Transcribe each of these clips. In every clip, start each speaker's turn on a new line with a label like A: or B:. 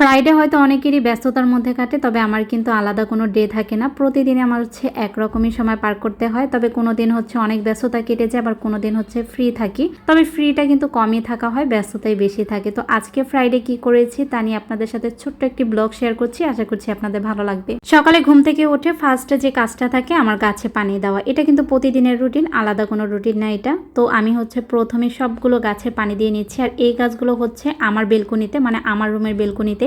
A: Friday হয়তো অনেকেরই ব্যস্ততার মধ্যে কাটে, তবে আমার কিন্তু আলাদা কোনো ডে থাকে না। প্রতিদিন আমার হচ্ছে একরকমই সময় পার করতে হয়, তবে কোনো দিন হচ্ছে অনেক ব্যস্ততা কেটে যায়, আবার কোনো দিন হচ্ছে ফ্রি থাকি। তবে ফ্রিটা কিন্তু কমই থাকা হয়, ব্যস্ততাই বেশি থাকে। তো আজকে ফ্রাইডে কি করেছি তা নিয়ে আপনাদের সাথে ছোট্ট একটি ব্লগ শেয়ার করছি, আশা করছি আপনাদের ভালো লাগবে। সকালে ঘুম থেকে উঠে ফার্স্টে যে কাজটা থাকে, আমার গাছে পানি দেওয়া। এটা কিন্তু প্রতিদিনের রুটিন আলাদা কোনো রুটিন না এটা। তো আমি হচ্ছে প্রথমে সবগুলো গাছে পানি দিয়ে নিচ্ছি, আর এই গাছগুলো হচ্ছে আমার বেলকুনিতে মানে আমার রুমের বেলকনিতে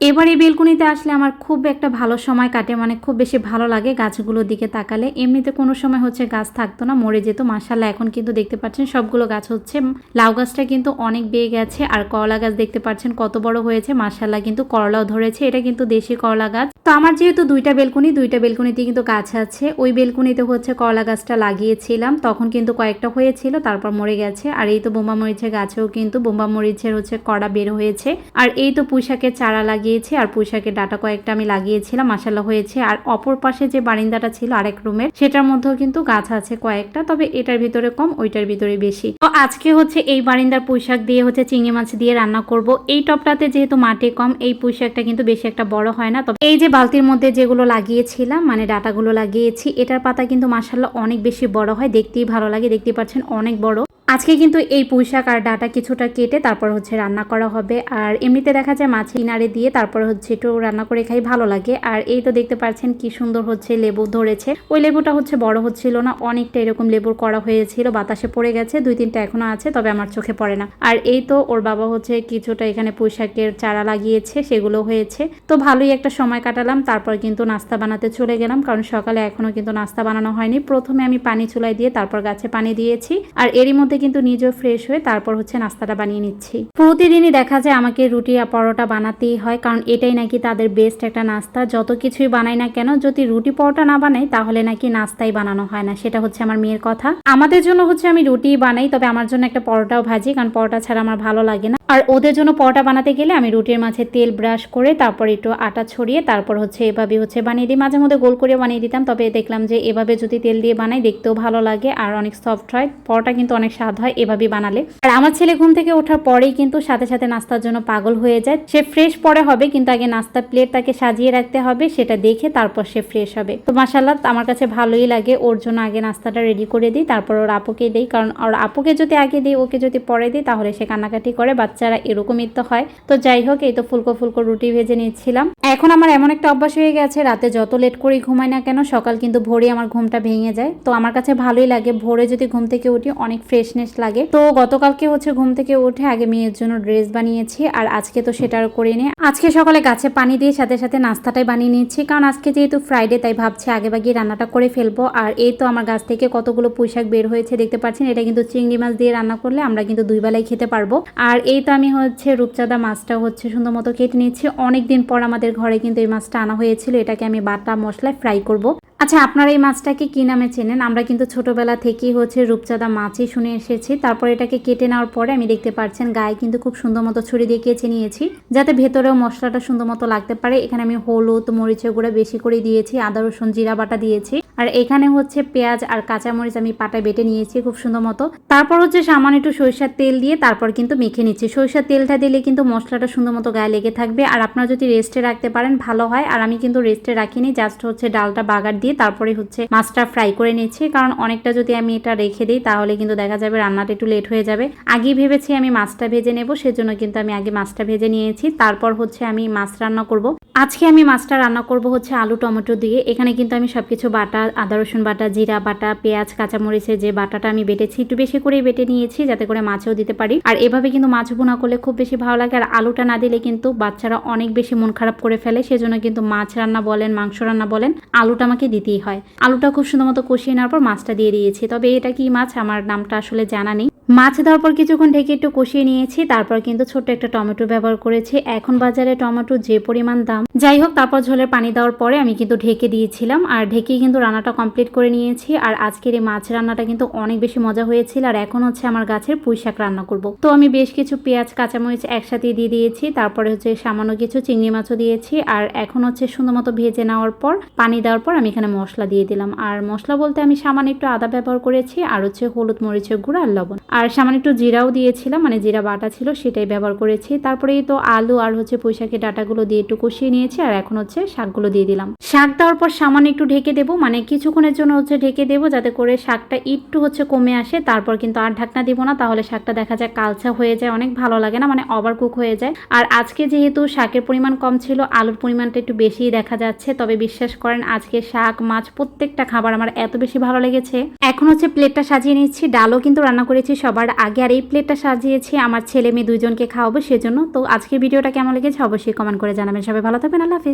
A: এবার বেলকনিতে আসলে আমার খুব একটা ভালো সময় কাটে মানে খুব বেশি ভালো লাগে গাছগুলোর দিকে তাকালে। এমনিতে কোনো সময় হচ্ছে গাছ থাকতো না, মরে যেত। মাসাল্লাহ এখন কিন্তু দেখতে পাচ্ছেন সবগুলো গাছ হচ্ছে। লাউ গাছটা কিন্তু অনেক বেয়ে গেছে, আর করলা গাছ দেখতে পাচ্ছেন কত বড় হয়েছে। মাসাল্লাহ কিন্তু করলাও ধরেছে, এটা কিন্তু দেশি করলা গাছ। তো আমার যেহেতু দুইটা বেলকুনি, দুইটা বেলকনিতে কিন্তু গাছ আছে। ওই বেলকুনিতে হচ্ছে করলা গাছটা লাগিয়েছিলাম, তখন কিন্তু কয়েকটা হয়েছিল, তারপর মরে গেছে। আর এই তো বোম্বা মরিচের গাছেও কিন্তু বোম্বা মরিচের হচ্ছে কড়া বের হয়েছে। আর এই তো পুঁইশাকের চারা লাগিয়েছি আর পুঁইশাকের ডাটা কয়েকটা আমি লাগিয়েছিলাম মাসাল্লাহ হয়েছে। আর অপর পাশে যে বারিন্দাটা ছিল আরেক রুমের, সেটার মধ্যেও কিন্তু গাছ আছে কয়েকটা, তবে এটার ভিতরে কম, ওইটার ভিতরে বেশি। তো আজকে হচ্ছে এই বারিন্দার পুঁইশাক দিয়ে হচ্ছে চিংড়ি মাছ দিয়ে রান্না করব। এই টপটাতে যেহেতু মাটি কম, এই পুঁইশাকটা কিন্তু বেশি একটা বড় হয় না। তবে এই যে বালতির মধ্যে যেগুলো লাগিয়েছিলাম মানে ডাটাগুলো লাগিয়েছি, এটার পাতা কিন্তু মাসাল্লাহ অনেক বেশি বড় হয়, দেখতেই ভালো লাগে দেখতে পাচ্ছেন অনেক বড়। আজকে কিন্তু এই পুঁইশাক আর ডাটা কিছুটা কেটে তারপর হচ্ছে রান্না করা হবে। আর এমনিতে দেখা যায় মাছ ইনারে দিয়ে তারপর হচ্ছে একটু রান্না করে খাই, ভালো লাগে। আর এই তো দেখতে পাচ্ছেন কি সুন্দর হচ্ছে লেবু ধরেছে। ওই লেবুটা হচ্ছে বড় হচ্ছিল না, অনেকটা এরকম লেবুর করা হয়েছিল, বাতাসে পড়ে গেছে, দুই তিনটা এখনও আছে, তবে আমার চোখে পড়ে না। আর এই তো ওর বাবা হচ্ছে কিছুটা এখানে পুঁইশাকের চারা লাগিয়েছে, সেগুলো হয়েছে। তো ভালোই একটা সময় কাটালাম, তারপর কিন্তু নাস্তা বানাতে চলে গেলাম, কারণ সকালে এখনও কিন্তু নাস্তা বানানো হয়নি। প্রথমে আমি পানি চুলাই দিয়ে তারপর গাছে পানি দিয়েছি। আর এরই মধ্যে কিন্তু নিজেও ফ্রেশ হয়ে তারপর হচ্ছে নাস্তাটা বানিয়ে নিচ্ছি। প্রতিদিনই দেখা যায় আমাকে রুটি আর পরোটা বানাতেই হয়, কারণ এটাই নাকি তাদের বেস্ট একটা নাস্তা। যত কিছুই বানাই না কেন, যদি রুটি পরোটা না বানাই, তাহলে নাকি নাস্তাই বানানো হয় না, সেটা হচ্ছে আমার মেয়ের কথা। আমাদের জন্য হচ্ছে আমি রুটি বানাই, তবে আমার জন্য একটা পরোটাও ভাজি, কারণ পরোটা ছাড়া আমার ভালো লাগে না। আর ওদের জন্য পরোটা বানাতে গেলে আমি রুটির মাঝে তেল ব্রাশ করে তারপর একটু আটা ছড়িয়ে তারপর হচ্ছে এভাবে হচ্ছে বানিয়ে দিই। মাঝে মধ্যে গোল করে বানিয়ে দিতাম, তবে দেখলাম যে এভাবে যদি তেল দিয়ে বানাই দেখতেও ভালো লাগে আর অনেক সফট হয়। পরোটা কিন্তু অনেক স্বাদ হয় এভাবে বানালে। আর আমার ছেলে ঘুম থেকে ওঠার পরেই কিন্তু সাথে সাথে নাস্তার জন্য পাগল হয়ে যায়। সে ফ্রেশ পরে হবে, কিন্তু আগে নাস্তার প্লেট তাকে সাজিয়ে রাখতে হবে, সেটা দেখে তারপর সে ফ্রেশ হবে। তো মাসাল্লাহ আমার কাছে ভালোই লাগে। ওর জন্য আগে নাস্তাটা রেডি করে দিই, তারপর ওর আপুকে দিই। কারণ ওর আপুকে যদি আগে দিই, ওকে যদি পরে দিই, তাহলে সে কান্নাকাটি করে বাচ্চারা এরকমই তো হয়। তো যাই হোক, এই তো ফুলকো ফুলকো রুটি ভেজে নিচ্ছিলাম। এখন আমার এমন একটা অভ্যাস হয়ে গেছে, রাতে যত লেট করেই ঘুমাই না কেন, সকাল কিন্তু ভোরে আমার ঘুমটা ভেঙে যায়। তো আমার কাছে ভালোই লাগে, ভোরে যদি ঘুম থেকে উঠি অনেক ফ্রেশনেস লাগে। তো গতকালকে হচ্ছে ঘুম থেকে উঠে আগে মেয়ের জন্য ড্রেস বানিয়েছি, আর আজকে তো সেটার করে নিয়ে আজকে সকালে গাছে পানি দিয়ে সাথে সাথে নাস্তাটাই বানিয়ে নিচ্ছি, কারণ আজকে যেহেতু ফ্রাইডে তাই ভাবছি আগে বাগিয়ে রান্নাটা করে ফেলব। আর এই তো আমার গাছ থেকে কতগুলো পুঁইশাক বের হয়েছে, দেখতে পাচ্ছেন? এটা কিন্তু চিংড়ি মাছ দিয়ে রান্না করলে আমরা কিন্তু দুই বেলায় খেতে পারব। আর এই তো আমি হচ্ছে, রূপচাঁদা মাছটা হচ্ছে সুন্দর মতো কেটে নিচ্ছি অনেক দিন পর আমাদের ঘরে কিন্তু এই মাছটা আনা হয়েছিল, এটাকে আমি বাটা মশলায় ফ্রাই করব। আচ্ছা আপনারা এই মাছটাকে কি নামে চেনেন? আমরা কিন্তু ছোটবেলা থেকেই হচ্ছে রূপচাঁদা মাছই শুনে এসেছি। তারপর এটাকে কেটে নেওয়ার পরে আমি দেখতে পাচ্ছেন গায়ে কিন্তু খুব সুন্দর মতো ছুরি দিয়ে কেচে নিয়েছি। যাতে ভেতরেও মশলাটা সুন্দর মতো লাগতে পারে। এখানে আমি হলুদ, মরিচের গুঁড়া বেশি করে দিয়েছি, আদা, রসুন, জিরা বাটা দিয়েছি। আর এখানে হচ্ছে পেঁয়াজ আর কাঁচামরিচ আমি পাটায় বেটে নিয়েছি খুব সুন্দর মতো। তারপর হচ্ছে সামান্য একটু সরিষার তেল দিয়ে তারপর কিন্তু মেখে নিচ্ছি। সরিষার তেলটা দিলে কিন্তু মশলাটা সুন্দর মতো গায়ে লেগে থাকবে। আর আপনারা যদি রেস্টে রাখতে পারেন, ভালো হয়। আর আমি কিন্তু রেস্টে রাখিনি জাস্ট হচ্ছে ডালটা বাগার দিয়ে তারপরে হচ্ছে মাছটা ফ্রাই করে নিচ্ছি। কারণ অনেকটা যদি আমি এটা রেখে দিই, তাহলে কিন্তু দেখা যাবে রান্নাটা একটু লেট হয়ে যাবে। আগেই ভেবেছি আমি মাছটা ভেজে নেব, সেজন্য কিন্তু আমি আগে মাছটা ভেজে নিয়েছি। তারপর হচ্ছে আমি মাছ রান্না করব। আজকে আমি মাছটা রান্না করব হচ্ছে আলু টমেটো দিয়ে। এখানে কিন্তু আমি সবকিছু বাটা, আদা, রসুন বাটা, জিরা বাটা, পেঁয়াজ, কাঁচামরিচের যে বাটাটা আমি বেটেছি, একটু বেশি করেই বেটে নিয়েছি যাতে করে মাছেও দিতে পারি। আর এভাবে কিন্তু মাছ বোনা করলে খুব বেশি ভালো লাগে। আর আলুটা না দিলে কিন্তু বাচ্চারা অনেক বেশি মন খারাপ করে ফেলে। সেজন্য কিন্তু মাছ রান্না বলেন, মাংস রান্না বলেন, আলুটা আমাকে দিতেই হয়। আলুটা খুব সুন্দর মতো কষিয়ে নেওয়ার পর মাছটা দিয়ে দিয়েছি। তবে এটা কি মাছ? আমার নামটা আসলে জানা নেই। মাছ দেওয়ার পর কিছুক্ষণ ঢেকে একটু কষিয়ে নিয়েছি, তারপর কিন্তু ছোট্ট একটা টমেটো ব্যবহার করেছি। এখন বাজারে টমেটো যে পরিমাণ দাম। যাই হোক, তারপর ঝোলের পানি দেওয়ার পরে আমি কিন্তু ঢেকে দিয়েছিলাম, আর ঢেকে কিন্তু রান্নাটা কমপ্লিট করে নিয়েছি, আর আজকের এই মাছ রান্নাটা কিন্তু অনেক বেশি মজা হয়েছিল, আর এখন হচ্ছে আমার গাছের পুঁই শাক রান্না করব। তো আমি বেশ কিছু পেঁয়াজ, কাঁচামরিচ একসাথে দিয়ে দিয়েছি, তারপরে হচ্ছে সামান্য কিছু চিংড়ি মাছও দিয়েছি, আর এখন হচ্ছে সুন্দর মতো ভেজে নেওয়ার পর, পানি দেওয়ার পর আমি এখানে মশলা দিয়ে দিলাম। আর মশলা বলতে আমি সামান্য একটু আদা ব্যবহার করেছি, আর হচ্ছে হলুদ মরিচের গুঁড়া আর লবণ। আর সামান্য একটু জিরাও দিয়েছিলাম মানে জিরা বাটা ছিল সেটাই ব্যবহার করেছি। তারপরেই তো আলু আর হচ্ছে পুঁইশাকের ডাটাগুলো দিয়ে একটু কষিয়ে নিয়েছি আর এখন হচ্ছে শাকগুলো দিয়ে দিলাম। শাক দেওয়ার পর সামান্য একটু ঢেকে দেবো মানে কিছুক্ষণের জন্য হচ্ছে ঢেকে দেবো যাতে করে শাকটা একটু হচ্ছে কমে আসে। তারপর কিন্তু আর ঢাকনা দিব না, তাহলে শাকটা দেখা যায় কালচা হয়ে যায়, অনেক ভালো লাগে না মানে ওভার কুক হয়ে যায়। আর আজকে যেহেতু শাকের পরিমাণ কম ছিল, আলুর পরিমাণটা একটু বেশিই দেখা যাচ্ছে, তবে বিশ্বাস করেন আজকে শাক, মাছ প্রত্যেকটা খাবার আমার এত বেশি ভালো লেগেছে। এখন হচ্ছে প্লেটটা সাজিয়ে নিচ্ছি, ডালও কিন্তু রান্না করেছি সবার আগে আর এই প্লেটটা সাজিয়েছি। আমার ছেলে মেয়ে দুজনকে খাওয়াবো সেজন্য। তো আজকের ভিডিওটা কেমন লেগেছে অবশ্যই কমেন্ট করে জানাবেন। সবাই ভালো থাকবেন, আল্লাহ হাফিজ।